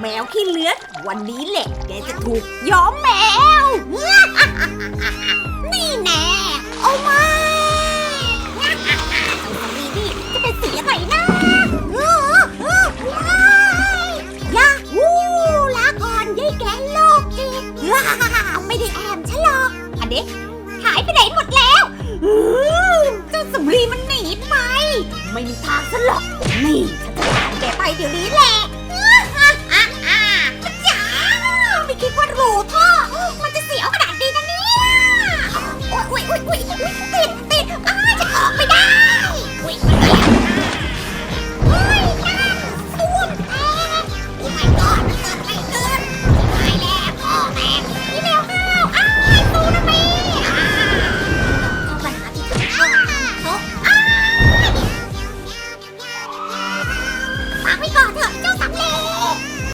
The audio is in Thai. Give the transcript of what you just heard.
แมวขี้เลื้อนวันนี้แหละแกจะถูกย้อมแมว นี่แน่เอามาเจ้าสมีนี่จะเป็นสีอะไรนะยาฮูลาก่อนยายแกโลกจิตไม่ได้แอมฉันหรอกอันเด็กหายไปไหนหมดแล้วเจ้าสำลีมันหนีไป ไม่มีทางซะหรอก นี่ฉันจะตามแกไปเดี๋ยวนี้แหละ กไว้ก่อเถอะเจ้าสำเร็จ